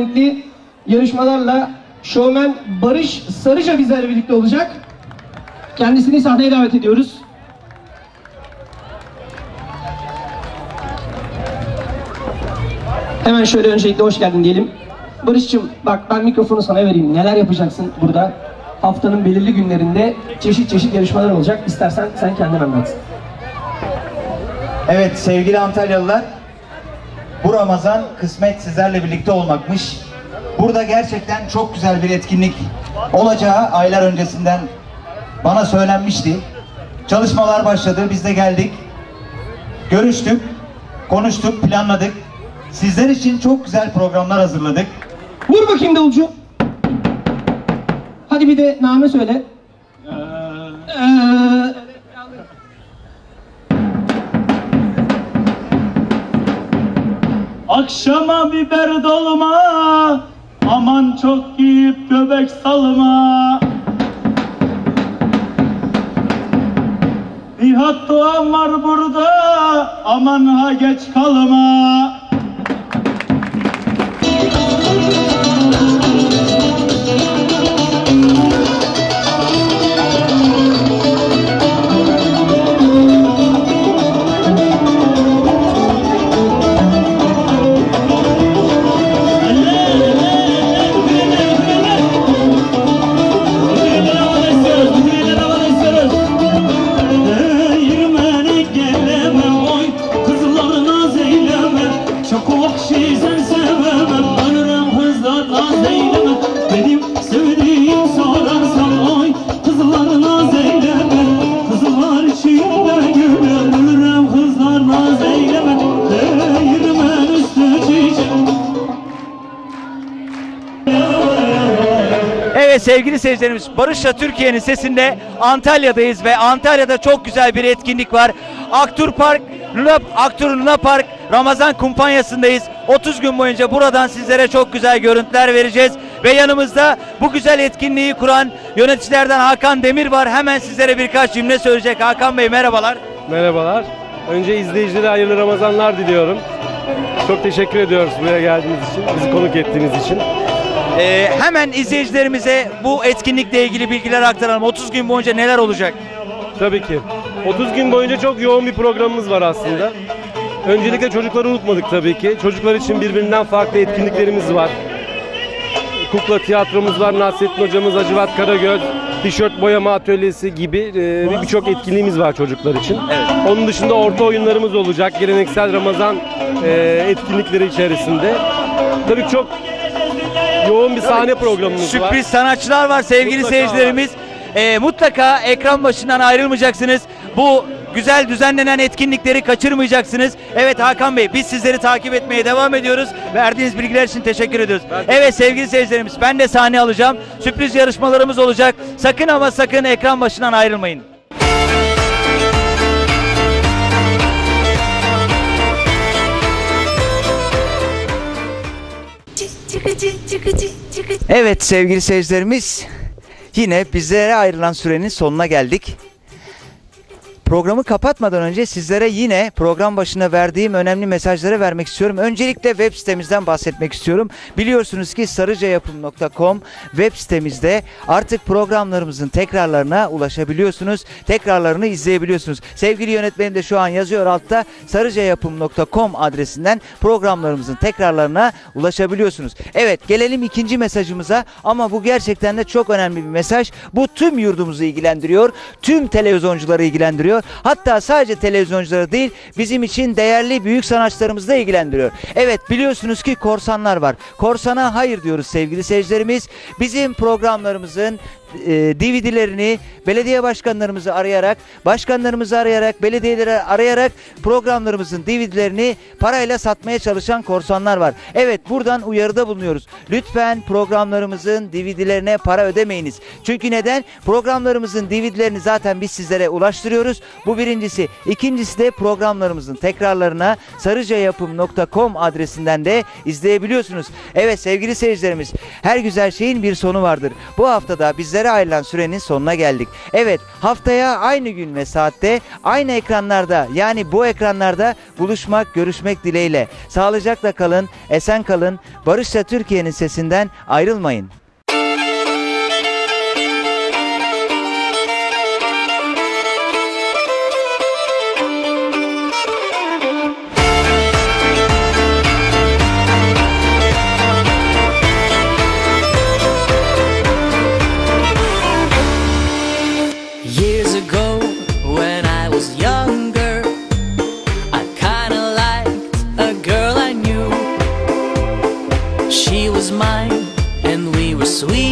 renkli yarışmalarla şovmen Barış Sarıca bizlerle birlikte olacak. Kendisini sahneye davet ediyoruz. Hemen şöyle öncelikle hoş geldin diyelim. Barış'cığım bak ben mikrofonu sana vereyim. Neler yapacaksın burada? Haftanın belirli günlerinde çeşit çeşit yarışmalar olacak. İstersen sen kendin anlat. Evet sevgili Antalyalılar, bu Ramazan kısmet sizlerle birlikte olmakmış. Burada gerçekten çok güzel bir etkinlik olacağı aylar öncesinden bana söylenmişti. Çalışmalar başladı, biz de geldik. Görüştük, konuştuk, planladık. Sizler için çok güzel programlar hazırladık. Vur bakayım davulcu. Hadi bir de name söyle. Ee, Akşama biber dolma Aman çok yiyip göbek salma. Nihat Doğan var burada Aman ha geç kalma Evet sevgili seyircilerimiz Barış'la Türkiye'nin sesinde Antalya'dayız ve Antalya'da çok güzel bir etkinlik var. Aktur Park, Luna, Aktur Luna Park Ramazan kumpanyasındayız. 30 gün boyunca buradan sizlere çok güzel görüntüler vereceğiz. Ve yanımızda bu güzel etkinliği kuran yöneticilerden Hakan Demir var. Hemen sizlere birkaç cümle söyleyecek. Hakan Bey merhabalar. Merhabalar. Önce izleyicilere hayırlı Ramazanlar diliyorum. Çok teşekkür ediyoruz buraya geldiğiniz için, bizi konuk ettiğiniz için. Ee, hemen izleyicilerimize bu etkinlikle ilgili bilgiler aktaralım. 30 gün boyunca neler olacak? Tabii ki. 30 gün boyunca çok yoğun bir programımız var aslında. Öncelikle çocukları unutmadık tabii ki. Çocuklar için birbirinden farklı etkinliklerimiz var. Kukla tiyatromuz var, Nasrettin hocamız, Acıvat Karagöz, tişört boyama atölyesi gibi e, birçok etkinliğimiz var çocuklar için. Onun dışında orta oyunlarımız olacak, geleneksel Ramazan e, etkinlikleri içerisinde. Tabii çok yoğun bir sahne programımız var. Sürpriz sanatçılar var sevgili Mutlaka seyircilerimiz. Ee, mutlaka ekran başından ayrılmayacaksınız. Bu güzel düzenlenen etkinlikleri kaçırmayacaksınız. Evet Hakan Bey biz sizleri takip etmeye devam ediyoruz. Verdiğiniz bilgiler için teşekkür ediyoruz. Evet sevgili seyircilerimiz ben de sahne alacağım. Sürpriz yarışmalarımız olacak. Sakın ama sakın ekran başından ayrılmayın. Evet sevgili seyircilerimiz yine bizlere ayrılan sürenin sonuna geldik. Programı kapatmadan önce sizlere yine program başına verdiğim önemli mesajları vermek istiyorum. Öncelikle web sitemizden bahsetmek istiyorum. Biliyorsunuz ki sarıcayapım.com web sitemizde artık programlarımızın tekrarlarına ulaşabiliyorsunuz. Tekrarlarını izleyebiliyorsunuz. Sevgili yönetmenim de şu an yazıyor altta sarıcayapım.com adresinden programlarımızın tekrarlarına ulaşabiliyorsunuz. Evet gelelim ikinci mesajımıza ama bu gerçekten de çok önemli bir mesaj. Bu tüm yurdumuzu ilgilendiriyor. Tüm televizyoncuları ilgilendiriyor. Hatta sadece televizyoncuları değil bizim için değerli büyük sanatçılarımızı da ilgilendiriyor. Evet biliyorsunuz ki korsanlar var. Korsana hayır diyoruz sevgili seyircilerimiz. Bizim programlarımızın e, DVD'lerini belediye başkanlarımızı arayarak, başkanlarımızı arayarak, belediyeleri arayarak programlarımızın DVD'lerini parayla satmaya çalışan korsanlar var. Evet buradan uyarıda bulunuyoruz. Lütfen programlarımızın DVD'lerine para ödemeyiniz. Çünkü neden? Programlarımızın DVD'lerini zaten biz sizlere ulaştırıyoruz. Bu birincisi. İkincisi de programlarımızın tekrarlarına sarıcayapım.com adresinden de izleyebiliyorsunuz. Evet sevgili seyircilerimiz her güzel şeyin bir sonu vardır. Bu haftada bizler bizlere ayrılan sürenin sonuna geldik. Evet haftaya aynı gün ve saatte aynı ekranlarda yani bu ekranlarda buluşmak, görüşmek dileğiyle. Sağlıcakla kalın, esen kalın. Barışla Türkiye'nin sesinden ayrılmayın. mine, and we were sweet.